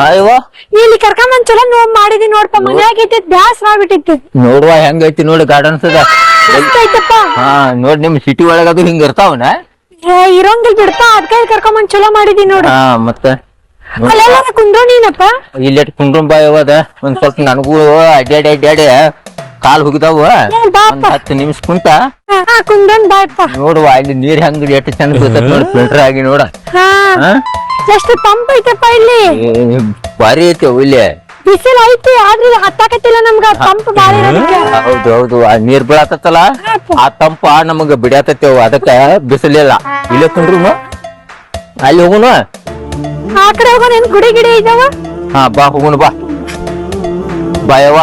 ಅಯ್ಯವ ಇಲ್ಲಿ ಕರ್ಕೊಂಬಂದ್ ಚಲೋ ನೋಡ್ ಮಾಡಿದಿ ನೋಡ್ಪ ಮನ್ಯಾಗ ಬ್ಯಾಸ್ ಮಾಡ್ಬಿಟ್ಟಿತ್ತು ನೋಡುವ ಹೆಂಗೈತಿ ನೋಡಿ ಗಾರ್ಡನ್ಸ್ ಹಾ ನೋಡ್ ನಿಮ್ ಸಿಟಿ ಒಳಗ ಅದು ಹಿಂಗ ಇರ್ತಾವನ? ಇರೋಂಗಿಲ್ ಬಿಡ್ತಾ ಬಿಡ್ಪಾ ಕರ್ಕೊಂಡ್ ಬಂದ್ ಚಲೋ ಮಾಡಿದಿ ನೋಡ. ಹಾ ಮತ್ತ? ಅಲ್ಲೆಲ್ಲ ಕುಂದ್ರು ನೀನಪ್ಪ? ಇಲ್ಲಿ ಕುಂಡ್ರಂ ಬಾಯ್ ಅವದ ಒಂದ್ ಸ್ವಲ್ಪ ನನಗೂ ಅಡ್ಡಾಡಿ ಅಡ್ಡಾಡಿ ಕಾಲ್ ಹೋಗಿದಾವ. ಹತ್ತು ನಿಮಿಷ ಕುಂತ. ಕುಂದ್ರನ್ ಬಾಯಪ್ಪ ನೋಡುವ ಇಲ್ಲಿ ನೀರ್ ಹೆಂಗ್ ಎಷ್ಟು ಚಂದ ಫಿಲ್ಟರ್ ಆಗಿ ನೋಡ. ಹಾ? ಎಷ್ಟು ತಂಪ ಐತಪ್ಪ ಇಲ್ಲಿ. ಬಾರಿ ಭಾರಿ ಐತಿ ಇಲ್ಲಿ. ಬಿಸಿಲು ಐತಿ ಆದ್ರೆ ಹತ್ತಾಕತ್ತಿಲ್ಲ ನಮ್ಗ ತಂಪು ಬಾಳ ಇರೋದಕ್ಕೆ ಹೌದು ಹೌದು ಆ ನೀರ್ ಬೀಳತ್ತಲ್ಲ ಆ ತಂಪ ನಮಗ ಬಿಡತೈತಿ ಅದಕ್ಕ ಬಿಸಿಲಿಲ್ಲ. ಇಲ್ಲೇ ಕುಂಡ್ರು ಅಲ್ಲಿ ಹೋಗುನು? ಆ ಕಡೆ ಹೋಗೋಣ ನಿನ್ ಗುಡಿ ಗಿಡಿ ಇದಾವ? ಹಾ ಬಾ ಹೋಗುಣ ಬಾ. ಬಾಯವ್ವ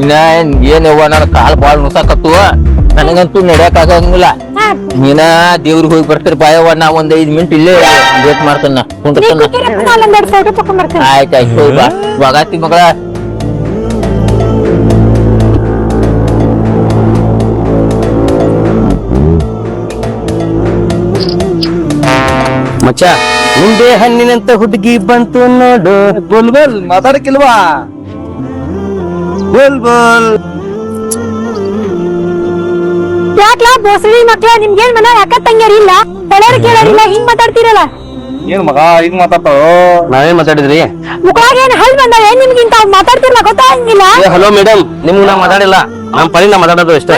ಇನ್ನ ಏನವ್ವ ನನ್ನ ಕಾಲ್ ಬಾಳ್ ನುಸಾಕತ್ತು ನನಗಂತೂ ನಡ್ಯಾಕ್ ಆಗಂಗಿಲ್ಲ. ನೀನ ದೇವ್ರಿಗೆ ಹೋಗಿ ಬರ್ತೀರಿ ಬಾಯವ್ವ ನಾ ಒಂದ್ ಐದ್ ಮಿನಿಟ್ ಇಲ್ಲೇ ವೇಟ್ ಮಾಡ್ತಾನ ಕುಂಡ್ರತನ ಆಯ್ತ್ ಆಯ್ತು ಹೋಗಿ ಬಾ. ವಾಗಾತಿ ಮಗಳ. ಮಚ್ಚ ಮುಂದೆ ಹಣ್ಣಿನಂತ ಹುಡುಗಿ ಬಂತು ನೋಡು. ಬೋಲ್ ಬೋಲ್ ಮಾತಾಡಕ್ಕಿಲ್ವಾ? ಬೋಲ್ ಬೋಲ್. ಯಾಕ್ಲಾ ಬೋಸಳಿ ಮಕ್ಳ ನಿಮ್ಗೇನ್ ಮನ ಅಕ್ಕ ತಂಗಿಯರ್ ಇಲ್ಲ? ಹೇಳೋರು ಕೇಳೋರಿಲ್ಲ ಹಿಂಗ್ ಮಾತಾಡ್ತೀರಲ್ಲ? ಏನ್ ಮಗ ಹಿಂಗ್ ಮಾತಾಡ್ತಾವ ನಾವೇನ್ ಮಾತಾಡಿದ್ರಿ? ಮುಖಾಗ ಏನ್ ಹಲ್ ಬಂದಾವ? ಏನ್ ನಿಮ್ಗಿಂತ ಮಾತಾಡ್ತಿರ್ಲ ಗೊತ್ತಾಗಂಗಿಲ್ಲ ಏ ಹಲೋ ಮೇಡಮ್ ನಿಮ್ಗ್ ನಾ ಮಾತಾಡಿಲ್ಲ. ನಮ್ ಪರಿ ನಾ ಮಾತಾಡೋದು ಇಷ್ಟ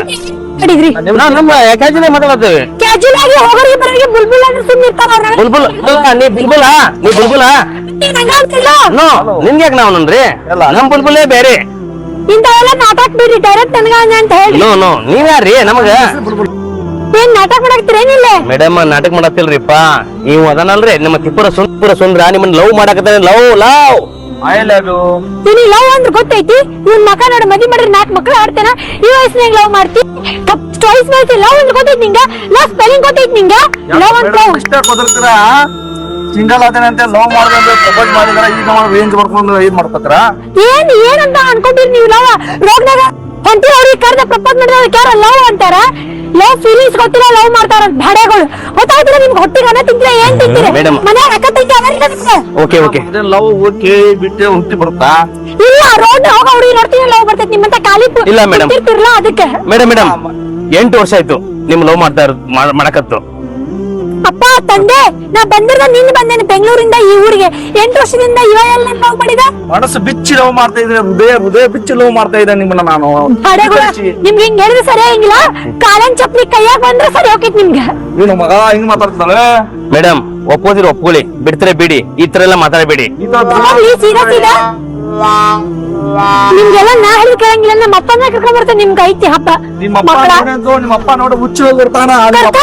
ಮಾಡಿದ್ರಿ ನಾವ್ ನಮ್ಮ ಯಾಕಾಜಿನ ಮಾತಾಡತ್ತೇವೆ. ಕ್ಯಾಜುವಲ್ ಆಗಿ ಹೋಗೋರಿಗೆ ಬರೋರಿಗೆ ಬುಲ್ಬುಲ್ ಅಂದ್ರೆ ಸುಮ್ಮನೆ ಇರ್ತಾರ ಬುಲ್ಬುಲ್ ಅಲ್ಲ, ನೀ ಬುಲ್ಬುಲ? ನೀ ಬುಲ್ಬುಲ? ಅಂತಿಲ್ಲ. ನೋ ನಿನ್ಗೆ ಯಾಕೆ ನಾವು ನನ್ರಿ? ನಮ್ ಬುಲ್ಬುಲೇ ಬೇರೆ. ಇಂಥವೆಲ್ಲ ನಾಟಕ ಬಿಡ್ರಿ ಡೈರೆಕ್ಟ್ ನನ್ಗ ಅಂತ ಹೇಳಿ. ನೋ ನೋ ನೀವ್ ಯಾರ್ರಿ ನಮಗ? ಏನ್ ನಾಟಕ ಮಾಡಾಕ್ತಿರೇನಿಲ್ಲ ಮೇಡಮ್ ನಾಟಕ ಮಾಡತ್ತಿಲ್ರಿಪ್ಪ ನೀವು ಅದನಲ್ರಿ ನಿಮ್ಮ ತಿಪ್ಪುರ ಸುಂದರ ಸುಂದ್ರ ನಿಮ್ಮನ್ನ love ಮಾಡಕತ್ತಾನೆ love love. I love you ನೀನು ಲವ್ ಅಂದ್ರೆ ಗೊತ್ತೈತಿ? ಇವ್ನ ಮಕ ನೋಡ ಮದಿ ಮಾಡ್ರಿ ನಾಲ್ಕು ಮಕ್ಳು ಆಡ್ತೇನ ಈ ವಯಸ್ಸಿನಾಗ ಲವ್ ಮಾಡ್ತಿ? ಚಾಯ್ಸ್ ಮಾಡ್ತಿ ಲವ್ ಅಂದ್ರೆ ಗೊತ್ತೈತಿ ನಿಂಗ? ಲವ್ ಸ್ಪೆಲ್ಲಿಂಗ್ ಗೊತ್ತೈತಿ ನಿಂಗ? ಲವ್ ಅಂತ ಇಷ್ಟ ಕುದುರ್ತೀರ ಸಿಂಗಲ್ ಅದೇನಂತೆ ಅಂತ ಲವ್ ಮಾಡಿದ್ರೆ ಪ್ರಪೋಸ್ ಮಾಡಿದ್ರೆ ಈಗ ರೇಂಜ್ ಮಾಡ್ಕೊಂಡು ಇದ್ ಮಾಡ್ತಾರ ಏನ್ ಏನಂತ ಅನ್ಕೊಂಡಿರಿ ನೀವು ಲವ್ ರೋಗ್ನಾಗ ಹೊಂಟಿ ಅವ್ರಿಗೆ ಕರೆದ ಪ್ರಪೋಸ್ ಮಾಡಿದ್ರೆ ಅದಕ್ಕೆ ಯಾರ ಲವ್ ಅಂತಾರ? ಲವ್ ಫೀಲಿಂಗ್ಸ್ ಗೊತ್ತಿಲ್ಲ ಲವ್ ಮಾಡ್ತಾರ ಭಾಡೆಗಳು ಗೊತ್ತಾಗ್ತಿಲ್ಲ ನಿಮ್ಗೆ ಹೊಟ್ಟಿಗೆ ಅನ್ನ ತಿಂತೀರ ಏನ್ ತಿಂತೀರ? Madam. ಮನ್ಯಾಗ ಅಕ್ಕ ತಿಂತೀರ ಓಕೆ ಓಕೆ ಲವ್ ಓಕೆ ಬಿಟ್ಟೆ ಹುಟ್ಟಿ ಬರ್ತಾ ಇಲ್ಲ ರೋಡ್ ಹೋಗ ಅವ್ರಿಗೆ ನೋಡ್ತೀನಿ ಲವ್ ಬರ್ತೈತಿ ನಿಮ್ಮಂತ ಖಾಲಿ ಇಲ್ಲ, madam. ಕೂತಿರ್ತಿರಲ್ಲ ಅದಕ್ಕೆ. ಮೇಡಮ್ ಮೇಡಮ್ ಎಂಟು ವರ್ಷ ಆಯ್ತು ನಿಮ್ ಲವ್ ಮಾಡ್ತಾ ಇರೋದು ಮಾಡ್- ಮಾಡಕತ್ತು. ಅಪ್ಪ ತಂದೆ ನಾ ಬಂದಿರೋದ ನಿನ್ನ ಬಂದೇನೆ ಬೆಂಗಳೂರಿಂದ ಈ ಊರಿಗೆ. ಎಂಟು ವರ್ಷದಿಂದ ಇವ ಎಲ್ಲ ಲವ್ ಮಾಡಿದ ಮನಸ್ಸು ಬಿಚ್ಚಿ ಲವ್ ಮಾಡ್ತಾ ಇದ್ರೆ ಹೃದಯ ಹೃದಯ ಬಿಚ್ಚಿ ಲವ್ ಮಾಡ್ತಾ ಇದ್ದೆ ನಿಮ್ಮನ್ನ ನಾನು. ನಿಮ್ಗೆ ಹಿಂಗ್ ಹೇಳಿದ್ರೆ ಸರಿ ಆಗಿಲ್ಲ? ಕಾಲನ್ ಚಪ್ಲಿ ಕೈಯಾಗ ಬಂದ್ರೆ ಸರಿ ಹೋಗಿತ್ ನಿಮ್ಗೆ. ನೀನು ಮಗ ಹಿಂಗ್ ಮಾತಾಡ್ತಾಳೆ ಮೇಡಮ್ ಒಪ್ಪೋದಿರ ಒಪ್ಕೊಳ್ಳಿ. ಬಿಡ್ತಾರೆ ಬಿಡಿ ಈ ತರ ಎಲ್ಲ ಮಾತಾಡಬೇಡಿ. ಈ ತರ ಸೀದಾ ಸೀದಾ. ನಿಮ್ಗೆಲ್ಲ ನಾ ಹೇಳಿ ಕೇಳಂಗಿಲ್ಲ. ನಮ್ಮ ಅಪ್ಪನ ಕರ್ಕೊಂಡ್ ಬರ್ತೇನೆ. ನಿಮ್ಗೆ ಐತಿ ಹಬ್ಬ. ನಿಮ್ಮ ಅಪ್ಪ ಹುಚ್ಚು ನೋಡಂತು ನಿಮ್ಮ ಅಪ್ಪ ನೋಡಿ ಹುಚ್ಚಿ ಹೋಗಿರ್ತಾನ. ಅಪ್ಪ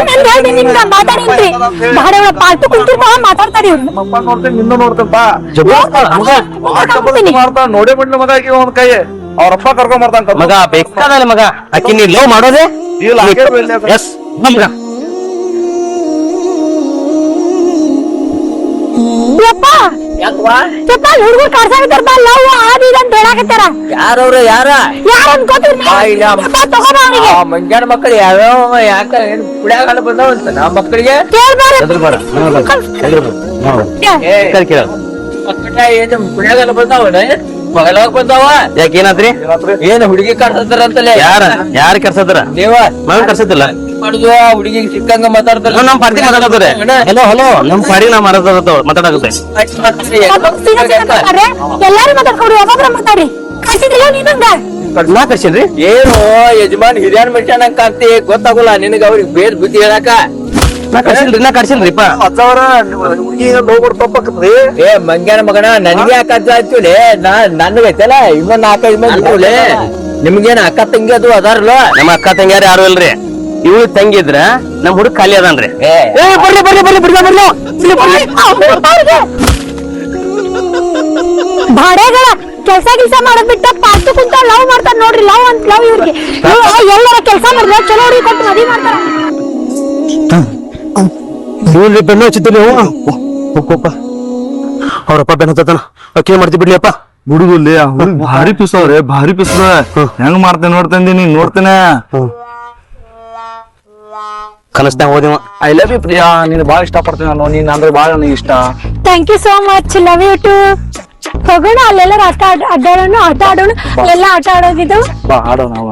ನಿಮ್ಗ ಮಾತಾಡಿನ್ರಿ. ಬಾಳೆಗಳ ಪಾಲ್ತು ಮಾತಾಡ್ತಾರಿ ಅಪ್ಪ ನೋಡ್ತೀನಿ ನಿನ್ನ ನೋಡ್ತೇನೆ ಬಾ. ನೋಡೇ ಬಿಡ್ಲಿ ಮಗ ಆಕಿ ಒಂದ್ ಕೈ ಅವ್ರಪ್ಪ ಕರ್ಕೊಂಡ್ ಬರ್ತಾನ ಮಗ ಬೇಕಾದಲ್ಲ ಮಗ. ಅಕ್ಕಿ ನೀ ಲವ್ ಮಾಡೋದೇ. ಎಸ್ ಯಪ್ಪ ಯಪ್ಪ ಹುಡುಗರು ಕಾಡ್ಸಾಕತ್ತಾರ ಬಾ ಲವ್ ಆದಿ ಇದು ಅಂತ ಹೇಳಾಕತ್ತಾರ ಯಾರವ್ರ ಯಾರ? ಯಾರು ಅನ್ಕೋತೀರಿ ಯಪ್ಪ ತಗೋಬ ಅವನಿಗೆ. ಮಂಗ್ಯಾನ ಮಕ್ಕಳು ಯಾವ್ಯಾವ ಯಾಕ ಏನ್ ಕುಡಿಯಾಗ ಬಂದವಂತ ನಾ ಮಕ್ಕಳಿಗೆ ಕೇಳ್ಬಾರ ಎದುರು ಏ. ಕೇಳ ಕೇಳ. ಮಕ್ಕಳ ಏನು ಮಗಲಾಗ ಬಂದಾವ ಯಾಕೆ ಏನಾದ್ರಿ ಏನ್ ಹುಡುಗಿ ಕಾಡ್ಸತ್ತಾರಂತಲೇ ಯಾರ? ಯಾರು ಕರ್ಸದ್ರ ನೀವ ಮಗ ಕರ್ಸತಿಲ್ಲ ಮಾಡುದು ಹುಡುಗಿಗೆ ಸಿಕ್ಕಂಗ ಮಾತಾಡ್ತಾರ. ನಾವ್ ನಮ್ ಪಾರ್ಟಿ ಮಾತಾಡತ್ತಾರೆ ಹಲೋ ಹಲೋ ನಮ್ ಪಾಡಿ ನಾ ಮಾತಾಡತ್ತ ಮಾತಾಡಕತ್ತೆ ಎಲ್ಲಾರು ಮಾತಾಡ್ಕೊಡ್ರಿ ಒಬ್ಬೊಬ್ರ ಮಾತಾಡ್ರಿ. ಕಳ್ಸಿದಿಲ್ಲ ನೀನಂಗ ನಾ ಕರ್ಸಿನ್ರಿ ಏನು ಯಜಮಾನ್ ಹಿರಿಯನ್ ಮನುಷ್ಯ ನಂಗೆ ಆಗ್ತಿ ಗೊತ್ತಾಗೋಲ್ಲ ನಿನಗ ಅವ್ರಿಗೆ ಬೇರೆ ಬುದ್ಧಿ ಹೇಳಕ. ನಾ ಕರ್ಸಿಲ್ರಿ ನಾ ಕರ್ಸಿಲ್ರಿಪ್ಪ ಅಜ್ಜವ್ರ ಹುಡುಗಿ ಲವ್ ತಪ್ಪಕ್ರಿ ಏ ಮಂಗ್ಯಾನ ಮಗನ ನನ್ಗೆ ಯಾಕೆ ಅಜ್ಜ ಆಯ್ತುಲೆ? ನಾ ನನ್ಗೈತಲ್ಲ ಇನ್ನೊಂದ್ ನಾಲ್ಕೈದು ಮಂದಿ ಇರ್ಲಿ. ನಿಮ್ಗೇನ್ ಅಕ್ಕ ತಂಗಿ ಅದು ಅದಾರಲ್ಲ? ನಮ್ಮ ಅಕ್ಕ ತಂಗಿಯಾರ ಯಾರು ಇಲ್ರಿ. ಇವ್ ತಂಗಿದ್ರ ನಮ್ ಹುಡುಗ ಖಾಲಿ ಅದಾನ್ರಿ. ಬರ್ಲಿ ಬರ್ಲಿ ಬರ್ಲಿ ಬರ್ಲಿ. ಬರ್ಲಿ. ಕೆಲ್ಸ ಬಾಡೆಗಳ ಕೆಲ್ಸ ಗಿಲ್ಸ ಮಾಡೋದ್ ಬಿಟ್ಟ ಪಾಸ್ತು ಕುಂತ ಲವ್ ಮಾಡ್ತಾರ ನೋಡ್ರಿ ಲವ್ ಅಂತ ಲವ್ ಇವ್ರಿಗೆ. ಎಲ್ಲರ ಕೆಲ್ಸ ಮಾಡಿದ್ರೆ ಚಲೋ ಹುಡುಗಿ ಕೊಟ್ಟು ಮದಿ ಮಾಡ್ತಾರ. ಇವ್ರಿ ಬೆನ್ನು ಹಚ್ಚಿದ್ರಿ ಹೋಗಪ್ಪ ಅವ್ರಪ್ಪ ಬೆನ್ನ ಹತ್ತತನ ಅಕ್ಕಿ ಮಾಡ್ತಿ ಬಿಡ್ಲಿಯಪ್ಪ. ಹುಡುಗಲ್ಲಿ ಭಾರಿ ಪಿಸವ್ರೆ ಭಾರಿ ಪಿಸದ ಹೆಂಗ್ ಮಾಡ್ತೇನೆ ನೋಡ್ತೇನೆ ನೀನ್ ನೋಡ್ತೇನೆ. ಕನಸ್ನಾಗ ಹೋದಿವ ಐ ಲವ್ ಯು ಪ್ರಿಯಾ ನೀನು ಬಾಳ ಇಷ್ಟ ಪಡ್ತೀನಿ ನಾನು ನೀನ್ ಅಂದ್ರೆ ಬಾಳ ನನಗೆ ಇಷ್ಟ. Thank you so much love you too ಹೋಗೋಣ ಅಲ್ಲೆಲ್ಲ ಆಟ ಆಡ್- ಅಡ್ಡಾಡೋಣ ಆಟ ಆಡೋಣ ಎಲ್ಲ ಆಟ ಆಡೋದಿದ್ದು ಬಾ ಆಡೋಣ ಅವ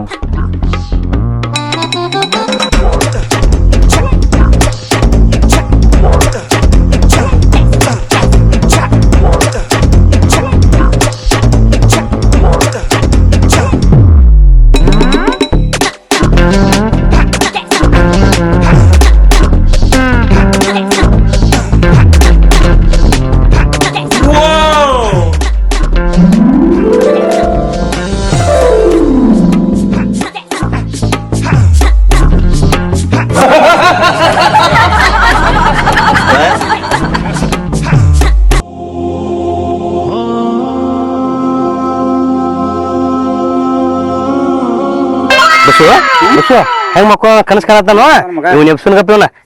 不错。ಹೆಂಗ್ ಮಕ್ಕಳ ಕನಸ್ ಕಾಣತ್ತಾನೋ ಇವ್ ನೆಪ್ಸನ್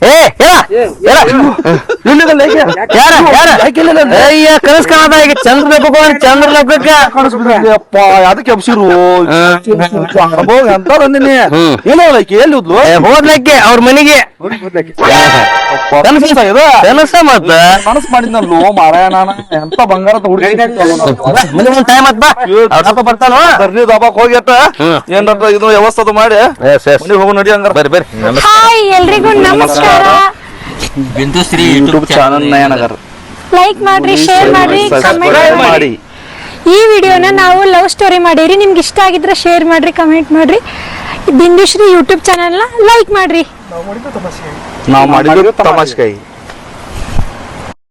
ಏ ಅಯ್ಯ ಕನಸ್ ಕಾಣದ ಈಗ ಚಂದ್ರ ಬೇಕು ಚಂದ್ರ ಲೆಕ್ಕ ಅದಕ್ಕೆ ಎಬ್ಸಿರು ಎಂತ ಬಂದಿನಿ ಹ್ಮ್. ಏನೋ ಲೈಕ್ ಎಲ್ಲಿ ಹೋದ್ಲು ಹೋದ್ಲಕ್ಕೆ ಅವ್ರ ಮನೆಗೆ ಮತ್ತ ಮನಸ್ ಮಾಡಿದ್ನಲ್ಲೋ ಮಾರಾಯ ನಾನು ಎಂತ ಬಂಗಾರ ಹುಡುಗಿ ಟೈಮ್ ಅಪ್ಪ ಬರ್ತಾನೋ ಬರ್ರಿ ದಬಾಕ್. ಏನ್ರ ಇದು ವ್ಯವಸ್ಥೆ ಮಾಡಿ ಹೋಗೋಣ ನಡಿ ಹಂಗಾರ. ಬರ್ರಿ ಬರ್ರಿ. ಹಾಯ್ ಎಲ್ರಿಗೂ ನಮಸ್ಕಾರ. ಬಿಂದು ಶ್ರೀ ಯೂಟ್ಯೂಬ್ ಚಾನಲ್ ನಯನಗರ್ ಲೈಕ್ ಮಾಡ್ರಿ ಶೇರ್ ಮಾಡ್ರಿ ಕಮೆಂಟ್ ಸಬ್ಸ್ಕ್ರೈಬ್ ಮಾಡಿ. ಈ ವಿಡಿಯೋನ ನಾವು ಲವ್ ಸ್ಟೋರಿ ಮಾಡಿರಿ. ನಿಮ್ಗೆ ಇಷ್ಟ ಆಗಿದ್ರೆ ಶೇರ್ ಮಾಡ್ರಿ ಕಮೆಂಟ್ ಮಾಡ್ರಿ. ಬಿಂದುಶ್ರೀ ಯೂಟ್ಯೂಬ್ ಚಾನಲ್ನ ಲೈಕ್ ಮಾಡ್ರಿ. ನಾವು ಮಾಡಿದ್ರು ತಮಾಷೆಕಾಯಿ.